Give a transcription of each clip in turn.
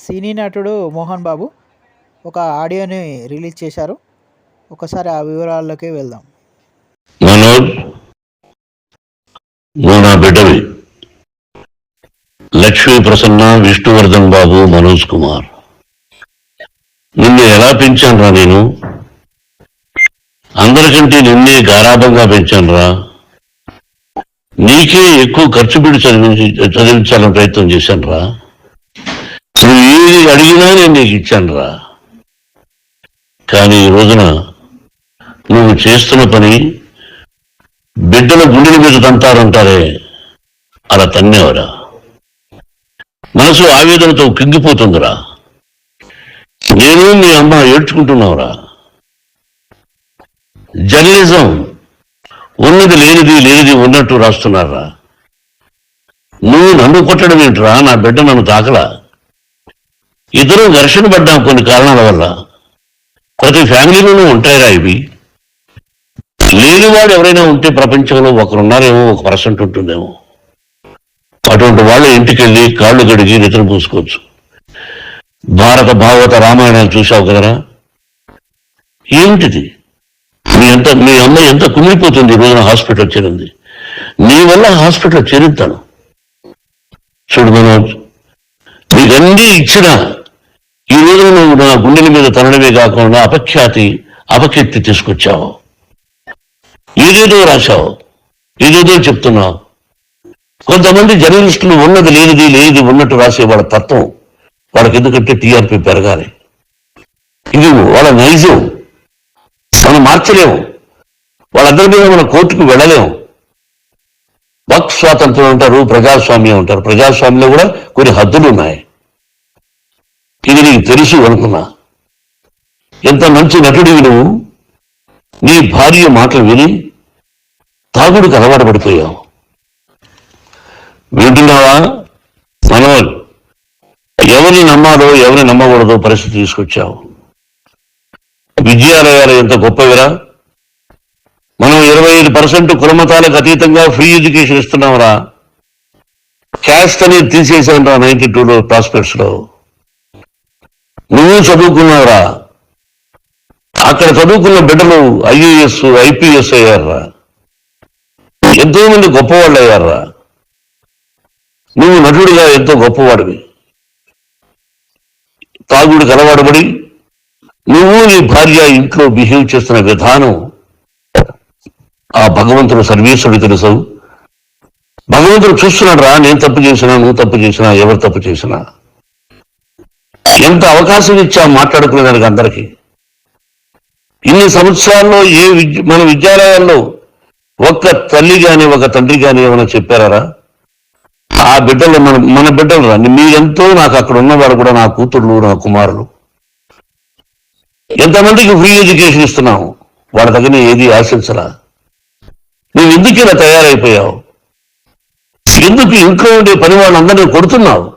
సినీ నటుడు మోహన్ బాబు ఒక ఆడియోని రిలీజ్ చేశారు. ఒకసారి ఆ వివరాల్లోకి వెళ్దాం. మనోజ్ నువ్వు నా బిడ్డవి. లక్ష్మీ ప్రసన్న విష్ణువర్ధన్ బాబు మనోజ్ కుమార్. నిన్ను ఎలా పెంచానురా నేను? అందరికంటే నిన్నే గారాభంగా పెంచానురా నీకే ఎక్కువ ఖర్చు పెట్టి చదివించి చదివించాలని ప్రయత్నం చేశానురా నువ్వు ఏది అడిగినా నేను నీకు ఇచ్చానురా కానీ ఈ రోజున నువ్వు చేస్తున్న పని బిడ్డల గుండెల మీద తంతారంటారే అలా తన్నేవరా? మనసు ఆవేదనతో కింగిపోతుందిరా. నేను మీ అమ్మ ఏడ్చుకుంటున్నావురా. జర్నలిజం ఉన్నది లేనిది లేనిది ఉన్నట్టు రాస్తున్నారా? నువ్వు నన్ను కొట్టడం ఏంట్రా? నా బిడ్డ నన్ను తాకలా? ఇద్దరు ఘర్షణ పడ్డాం కొన్ని కారణాల వల్ల. ప్రతి ఫ్యామిలీలోనూ ఉంటాయిరా ఇవి. లేనివాడు ఎవరైనా ఉంటే ప్రపంచంలో ఒకరున్నారేమో ఒక పర్సెంట్ ఉంటుందేమో. అటువంటి వాళ్ళు ఇంటికి వెళ్ళి కాళ్ళు గడిగి నిద్ర పూసుకోవచ్చు. భారత భాగవత రామాయణాలు చూసావు కదరా? ఏమిటిది? మీ ఎంత మీ అమ్మ ఎంత కుమిలిపోతుంది ఈ రోజున హాస్పిటల్ చేరింది? నీ వల్ల హాస్పిటల్ చేరుతాను చూడు మనోజ్ ఇవన్నీ ఇచ్చినా ఈ రోజున నువ్వు నా గుండెల మీద తనడమే కాకుండా అపఖ్యాతి అపకీర్తి తీసుకొచ్చావు. ఏదేదో రాశావు ఏదేదో చెప్తున్నావు. కొంతమంది జర్నలిస్టులు ఉన్నది లేనిది లేనిది ఉన్నట్టు రాసే వాళ్ళ తత్వం వాళ్ళకి ఎందుకంటే టీఆర్పీ పెరగాలి. ఇది వాళ్ళ నైజం. మనం మార్చలేము. వాళ్ళందరి మీద మన కోర్టుకు వెళ్ళలేము. వక్ స్వాతంత్రం అంటారు ప్రజాస్వామ్యం అంటారు. ప్రజాస్వామ్యంలో కూడా కొన్ని హద్దులు ఉన్నాయి. ఇది నీకు తెలుసు అనుకున్నా. ఎంత మంచి నటుడివి నువ్వు. నీ భార్య మాటలు విని తాగుడికి అలవాటు పడిపోయావు. వింటున్నావా? మనోజ్ ఎవరిని నమ్మాలో ఎవరిని నమ్మకూడదో పరిస్థితి తీసుకొచ్చావు. విద్యాలయాలు ఎంత గొప్పవిరా. మనం ఇరవై ఐదు పర్సెంట్ కులమతాలకు అతీతంగా ఫ్రీ ఎడ్యుకేషన్ ఇస్తున్నాంరా. క్యాస్ట్ అనేది తీసేసాం రా నైన్టీ టూలో ప్రాస్పెక్ట్స్లో నువ్వు చదువుకున్నావురా. అక్కడ చదువుకున్న బిడ్డలు ఐఏఎస్ ఐపీఎస్ అయ్యారా ఎంతో మంది గొప్పవాళ్ళు అయ్యారా నువ్వు నటుడిగా ఎంతో గొప్పవాడివి. తాగుడికి కలవాడబడి నువ్వు నీ భార్య ఇంట్లో బిహేవ్ చేస్తున్న విధానం ఆ భగవంతుడు సర్వేశ్వరుడు తెలుసు. భగవంతుడు చూస్తున్నాడు రా నేను తప్పు చేసినా నువ్వు తప్పు చేసినా ఎవరు తప్పు చేసినా. ఎంత అవకాశం ఇచ్చా మాట్లాడుకునేదానికి అందరికీ? ఇన్ని సంవత్సరాల్లో ఏ విద్య మన విద్యాలయాల్లో ఒక్క తల్లి కానీ ఒక తండ్రి కానీ ఏమైనా చెప్పారా ఆ బిడ్డలు మన మన బిడ్డలు రా. మీరెంతో నాకు అక్కడ ఉన్నవారు కూడా నా కూతుళ్ళు నా కుమారులు. ఎంతమందికి ఫ్రీ ఎడ్యుకేషన్ ఇస్తున్నావు? వాళ్ళ దగ్గర ఏది ఆశించరా? నువ్వు ఎందుకు ఇలా తయారైపోయావు? ఎందుకు ఇంట్లో ఉండే పని వాళ్ళందరినీ కొడుతున్నావు?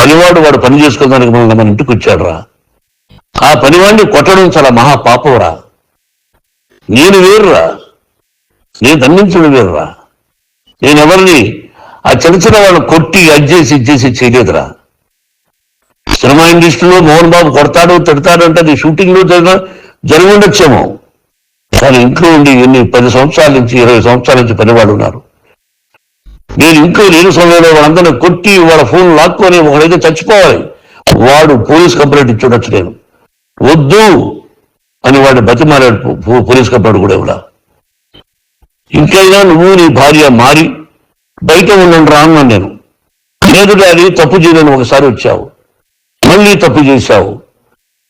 పనివాడు వాడు పని చేసుకోవడానికి మన మన ఇంటికి వచ్చాడురా. ఆ పనివాడిని కొట్టడం చాలా మహా పాపంరా. నేను వేరురా. నేను దండించడం వేరురా. నేనెవరిని ఆ చిన్న చిన్న వాళ్ళు కొట్టి అజ్జేసి ఇచ్చేసి చేయలేదురా. సినిమా ఇండస్ట్రీలో మోహన్ బాబు కొడతాడు తిడతాడు అంటే అది షూటింగ్లో జరిగిన జరిగి ఉండొచ్చేమో. కానీ ఇంట్లో ఉండి ఎన్ని పది సంవత్సరాల నుంచి ఇరవై సంవత్సరాల నుంచి పనివాడు ఉన్నారు. నేను ఇంట్లో లేని సమయంలో వాళ్ళందరినీ కొట్టి వాళ్ళ ఫోన్ లాక్కొని ఒకడైతే చచ్చిపోవాలి. వాడు పోలీస్ కంప్లైంట్ ఇచ్చుండొచ్చు నేను. వద్దు అని వాడు బతిమారాడు పోలీస్ కంప్లైంట్ కూడా ఇవ్వడా ఇంకైనా నువ్వు నీ భార్య మారి బయట ఉండండి రా అన్నాను నేను. లేదు డాడీ తప్పు చేయలేని ఒకసారి వచ్చావు. మళ్ళీ తప్పు చేశావు.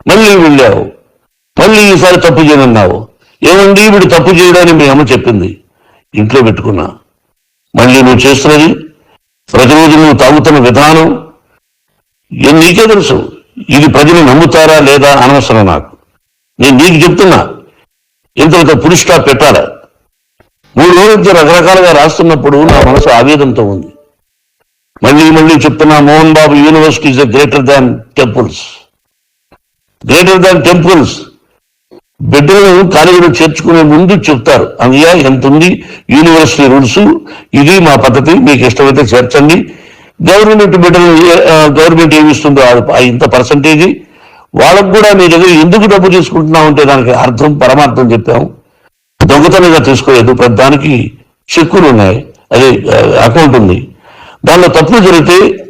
మళ్ళీ వెళ్ళావు. మళ్ళీ ఈసారి తప్పు చేయనన్నావు. ఏమండి వీడు తప్పు చేయడానికి మీ అమ్మ చెప్పింది. ఇంట్లో పెట్టుకున్నా. మళ్ళీ నువ్వు చేస్తున్నది? ప్రతిరోజు నువ్వు తాగుతున్న విధానం? నీకే తెలుసు? ఇది ప్రజలు నమ్ముతారా లేదా అనవసరం నాకు. నేను నీకు చెప్తున్నా. ఇంత పురుషా పెట్టాలా? మూడు రోజుల నుంచి రకరకాలుగా రాస్తున్నప్పుడు నా మనసు ఆవేదంతో ఉంది. మళ్ళీ మళ్ళీ చెప్తున్నా Mohan Babu university is greater than temples. Greater than temples. బిడ్డలను కాలేజీలో చేర్చుకునే ముందు చెప్తారు. అయ్యా ఎంత ఉంది? University rules. ఇది మా పద్ధతి. మీకు ఇష్టమైతే చేర్చండి. గవర్నమెంట్ బిడ్డలు ఏ- గవర్నమెంట్ ఏమి ఇస్తుందో ఆ ఇంత పర్సంటేజ్. వాళ్ళకు కూడా మీ దగ్గర ఎందుకు డబ్బు తీసుకుంటున్నావు అంటే దానికి అర్థం పరమార్థం చెప్పాము. దొంగతనంగా తీసుకోలేదు. ప్రతిదానికి చెక్కులు ఉన్నాయి. అదే అకౌంట్ ఉంది. దానిలో తప్పులు జరిగితే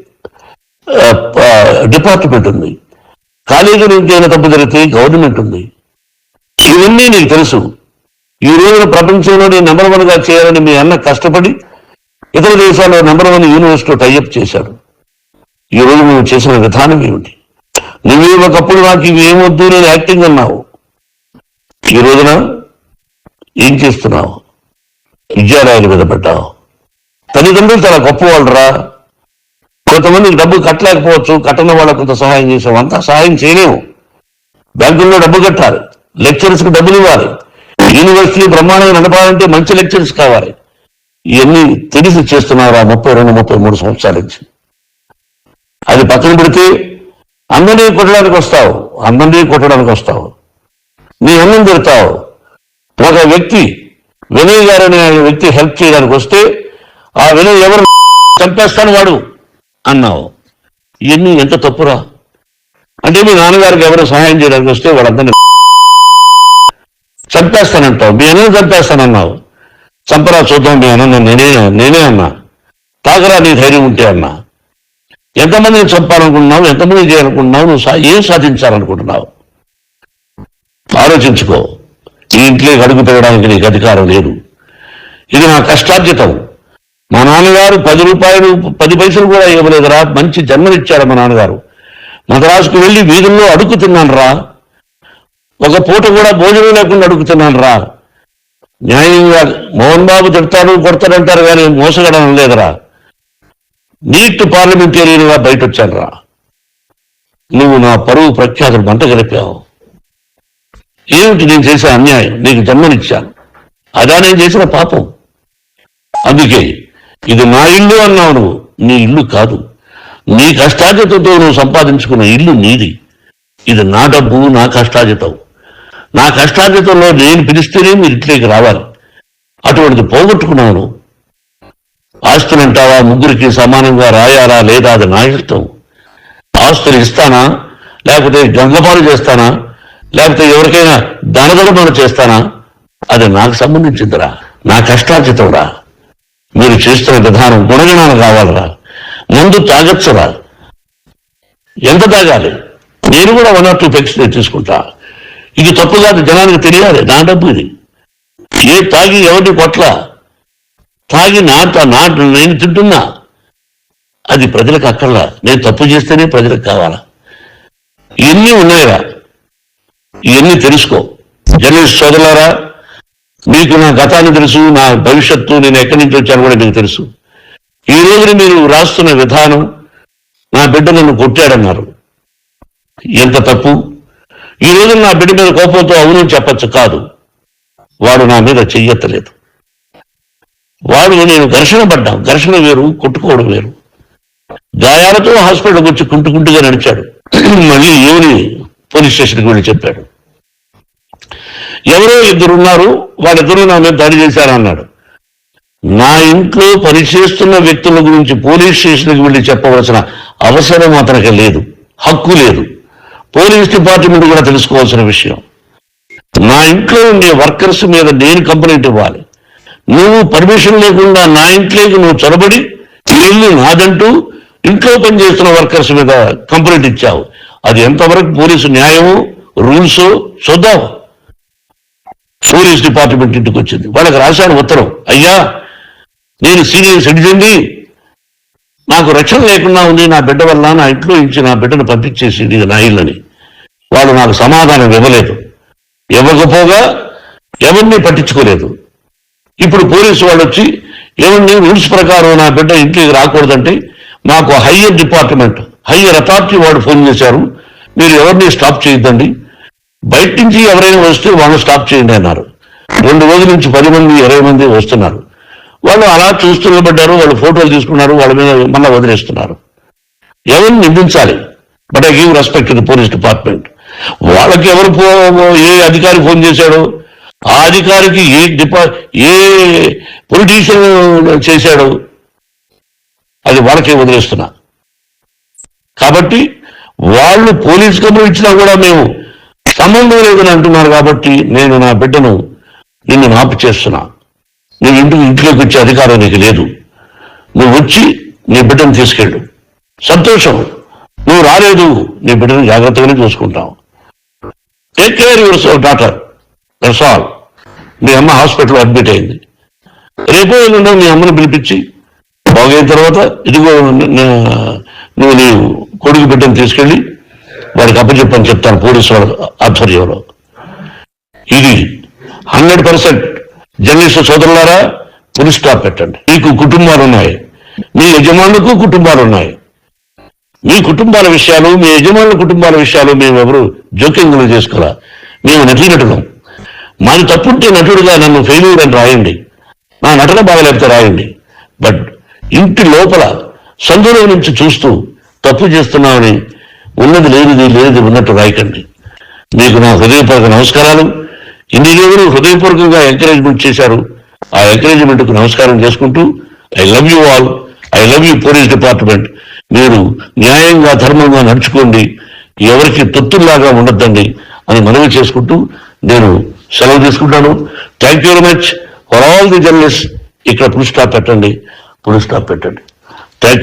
డిపార్ట్మెంట్ ఉంది. కాలేజీ నుంచి అయినా తప్పు జరిగితే గవర్నమెంట్ ఉంది. ఇవన్నీ నీకు తెలుసు. ఈ రోజున ప్రపంచంలోనే నెంబర్ వన్గా చేయాలని మీ అన్న కష్టపడి ఇతర దేశాల్లో నెంబర్ వన్ యూనివర్సిటీ టైఅప్ చేశాడు. ఈ రోజు నువ్వు చేసిన విధానం ఏమిటి? నువ్వే ఒకప్పుడు నాకు ఇవి ఏమొద్దు నేను యాక్టింగ్ అన్నావు. ఈ రోజున ఏం చేస్తున్నావు? విద్యాలయాల మీద పెట్టావు తల్లిదండ్రులు చాలా గొప్పవాళ్ళరా. కొంతమందికి డబ్బు కట్టలేకపోవచ్చు కట్టని వాళ్ళకు కొంత సహాయం చేసాం అంతా సహాయం చేయలేము బ్యాంకుల్లో డబ్బు కట్టాలి. లెక్చరర్స్కి డబ్బులు ఇవ్వాలి. యూనివర్సిటీ బ్రహ్మాండంగా నడపాలంటే మంచి లెక్చరర్స్ కావాలి. ఇవన్నీ తెలిసి చేస్తున్నారా ముప్పై రెండు ముప్పై మూడు సంవత్సరాల నుంచి. అది పక్కన పెడితే అందరినీ కొట్టడానికి వస్తావు అందరినీ కొట్టడానికి వస్తావు. నీ అన్నం పెడతావు. ఒక వ్యక్తి వినయ్ గారు అనే వ్యక్తి హెల్ప్ చేయడానికి వస్తే ఆ వినయ్ ఎవరు చంపేస్తాను వాడు? అన్నావు. ఇవన్నీ ఎంత తప్పురా? అంటే మీ నాన్నగారికి ఎవరు సహాయం చేయడానికి వస్తే వాళ్ళందరినీ చంపేస్తానంటావు. మీ అన్నను చంపేస్తానన్నావు. చంపరా చూద్దాం మీ అన్న నేనే నేనే అన్నా. తాగరా నీ ధైర్యం ఉంటే అన్నా. ఎంతమందిని చంపాలనుకుంటున్నావు? ఎంతమంది చేయాలనుకుంటున్నావు? నువ్వు సా- ఏం సాధించాలనుకుంటున్నావు? ఆలోచించుకో. ఈ ఇంట్లో అడుగు పెట్టడానికి నీకు అధికారం లేదు. ఇది నా కష్టార్జితం. మా నాన్నగారు పది రూపాయలు పది పైసలు కూడా ఇవ్వలేదురా. మంచి జన్మనిచ్చారు మా నాన్నగారు. మద్రాసుకు వెళ్ళి వీధుల్లో అడుగు తిన్నాను రా ఒక పూట కూడా భోజనం లేకుండా అడుగుతున్నాను రా. న్యాయంగా మోహన్ బాబు తిడతారు కొడతారంటారు కానీ మోసగడం లేదురా. నీట్ పార్లమెంటేరియన్గా బయట వచ్చాను రా. నువ్వు నా పరువు ప్రఖ్యాతులు మంట గడిపావు ఏమిటి నేను చేసే అన్యాయం? నీకు జన్మనిచ్చాను. అదా నేను చేసిన పాపం. అందుకే ఇది నా ఇల్లు అన్నావు నువ్వు. నీ ఇల్లు కాదు. నీ కష్టార్జితంతో నువ్వు సంపాదించుకున్న ఇల్లు నీది. ఇది నా డబ్బు నా కష్టార్జితం. నా కష్టార్జితంలో నేను పిలిస్తేనే మీరు ఇంట్లోకి రావాలి. అటువంటిది పోగొట్టుకున్నాను. ఆస్తులు అంటావా? ముగ్గురికి సమానంగా రాయాలా లేదా? అది నా ఇష్టం. ఆస్తులు ఇస్తానా? లేకపోతే గంగపాలు చేస్తానా? లేకపోతే ఎవరికైనా ధనధర్మాలు చేస్తానా? అది నాకు సంబంధించిందిరా. నా కష్టార్జితంరా. మీరు చేస్తున్న విధానం గుణగణాలు కావాలరా. ముందు తాగొచ్చురా ఎంత తాగాలి నేను కూడా వన్ ఆర్ టూ పెక్స్ తీసుకుంటా. ఇది తప్పు కాదు జనానికి తెలియాలి నా డబ్బు ఇది. ఏ తాగి ఎవరి కొట్ల? తాగి నా నా నేను తింటున్నా. అది ప్రజలకు అక్కర్లా. నేను తప్పు చేస్తేనే ప్రజలకు కావాలా? ఇవన్నీ ఉన్నాయిరా ఇవన్నీ తెలుసుకో. జర్నలిస్ట్ సోదరులారా మీకు నా గతాన్ని తెలుసు నా భవిష్యత్తు నేను ఎక్కడి నుంచి వచ్చాను కూడా మీకు తెలుసు. ఈ రోజున మీరు రాస్తున్న విధానం నా బిడ్డ నన్ను కొట్టాడన్నారు. ఎంత తప్పు? ఈ రోజు నా బిడ్డ మీద కోపంతో అవును చెప్పచ్చు కాదు. వాడు నా మీద చెయ్యెత్తలేదు. వాడు నేను ఘర్షణ పడ్డాం. ఘర్షణ వేరు కొట్టుకోవడం వేరు. గాయాలతో హాస్పిటల్కి వచ్చి కుంటుకుంటుగా నడిచాడు. మళ్ళీ ఏమని పోలీస్ స్టేషన్కి వెళ్ళి చెప్పాడు. ఎవరో ఇద్దరు ఉన్నారు. వాళ్ళిద్దరూ నా మీద దాడి చేశారన్నాడు నా ఇంట్లో పనిచేస్తున్న వ్యక్తుల గురించి పోలీస్ స్టేషన్కి వెళ్ళి చెప్పవలసిన అవసరం అతనికి లేదు. హక్కు లేదు. పోలీస్ డిపార్ట్మెంట్ కూడా తెలుసుకోవాల్సిన విషయం. నా ఇంట్లో ఉండే వర్కర్స్ మీద నేను కంప్లైంట్ ఇవ్వాలి. నువ్వు పర్మిషన్ లేకుండా నా ఇంట్లోకి నువ్వు చొరబడి ఈ ఇల్లు నాదంటూ ఇంట్లో పనిచేస్తున్న వర్కర్స్ మీద కంప్లైంట్ ఇచ్చావు. అది ఎంతవరకు పోలీసు న్యాయము రూల్స్ చూద్దాం. పోలీస్ డిపార్ట్మెంట్ ఇంటికి వచ్చింది వాళ్ళకి రాశాను ఉత్తరం. అయ్యా నేను సీనియర్ సిటిజన్ని నాకు రక్షణ లేకుండా ఉంది నా బిడ్డ వల్ల నా ఇంట్లో నుంచి నా బిడ్డను పంపించేసి ఇది నా ఇల్లని వాళ్ళు నాకు సమాధానం ఇవ్వలేదు. ఇవ్వకపోగా ఎవరిని పట్టించుకోలేదు. ఇప్పుడు పోలీసు వాళ్ళు వచ్చి ఎవరిని రూల్స్ ప్రకారం నా బిడ్డ ఇంటికి రాకూడదంటే మాకు హయ్యర్ డిపార్ట్మెంట్ హయ్యర్ అథారిటీ వాడు ఫోన్ చేశారు. మీరు ఎవరిని స్టాప్ చేయొద్దండి. బయట నుంచి ఎవరైనా వస్తే వాళ్ళు స్టాప్ చేయండి అన్నారు. రెండు రోజుల నుంచి పది మంది ఇరవై మంది వస్తున్నారు. వాళ్ళు అలా చూస్తూ నిలబడ్డారు వాళ్ళు ఫోటోలు తీసుకున్నారు వాళ్ళ మీద మళ్ళీ వదిలేస్తున్నారు. ఎవరిని నిందించాలి? But I give respect to police department వాళ్ళకి ఎవరు ఏ అధికారి ఫోన్ చేశాడు? ఆ అధికారికి ఏ డిపా ఏ పొలిటీషియన్ చేశాడు? అది వాళ్ళకే వదిలేస్తున్నా. కాబట్టి వాళ్ళు పోలీస్ కంప్లైంట్ ఇచ్చినా కూడా మేము సంబంధం లేదని అంటున్నారు కాబట్టి నేను నా బిడ్డను నిన్ను మాపు చేస్తున్నా. నువ్వు ఇంటికి ఇంట్లోకి వచ్చే అధికారం నీకు లేదు. నువ్వు వచ్చి నీ బిడ్డను తీసుకెళ్ళు. సంతోషం. నువ్వు రాలేదు నీ బిడ్డను జాగ్రత్తగానే చూసుకుంటావు. Take care yourself doctor that's all మీ అమ్మ హాస్పిటల్లో అడ్మిట్ అయింది. రేపో ఎల్లుండో మీ అమ్మను పిలిపించి బాగైన తర్వాత ఇదిగో నువ్వు నీ కొడుకు బిడ్డను తీసుకెళ్ళి వాడికి అప్పచెప్పని చెప్తాను పోలీసు వాళ్ళ ఆధ్వర్యంలో. ఇది హండ్రెడ్ పర్సెంట్ జర్నలిస్ట్ సోదరులారా పులి స్టాప్ పెట్టండి. మీకు కుటుంబాలు ఉన్నాయి. మీ యజమానులకు కుటుంబాలు ఉన్నాయి. మీ కుటుంబాల విషయాలు మీ యజమానుల కుటుంబాల విషయాలు మేము ఎవరు జోక్యంగా చేసుకోరా? మేము నటీనటులం. మాది తప్పుంటే నటుడుగా నన్ను ఫెయిల్యూర్ అని రాయండి. నా నటన బాగలేకపోతే రాయండి. బట్ ఇంటి లోపల సందులో నుంచి చూస్తూ తప్పు చేస్తున్నామని ఉన్నది లేనిది లేనిది ఉన్నట్టు రాయకండి. మీకు నా హృదయపూర్వక నమస్కారాలు. ఇన్ని రోజులు హృదయపూర్వకంగా ఎంకరేజ్మెంట్ చేశారు. ఆ ఎంకరేజ్మెంట్కు నమస్కారం చేసుకుంటూ I love you all I love you police department మీరు న్యాయంగా ధర్మంగా నడుచుకోండి. ఎవరికి తొత్తుల్లాగా ఉండొద్దండి అని మనవి చేసుకుంటూ నేను సెలవు తీసుకుంటాను. Thank you very much for all the journalist ఇక్కడ పుల్ స్టాప్ పెట్టండి. పుల్ స్టాప్ పెట్టండి. Thank you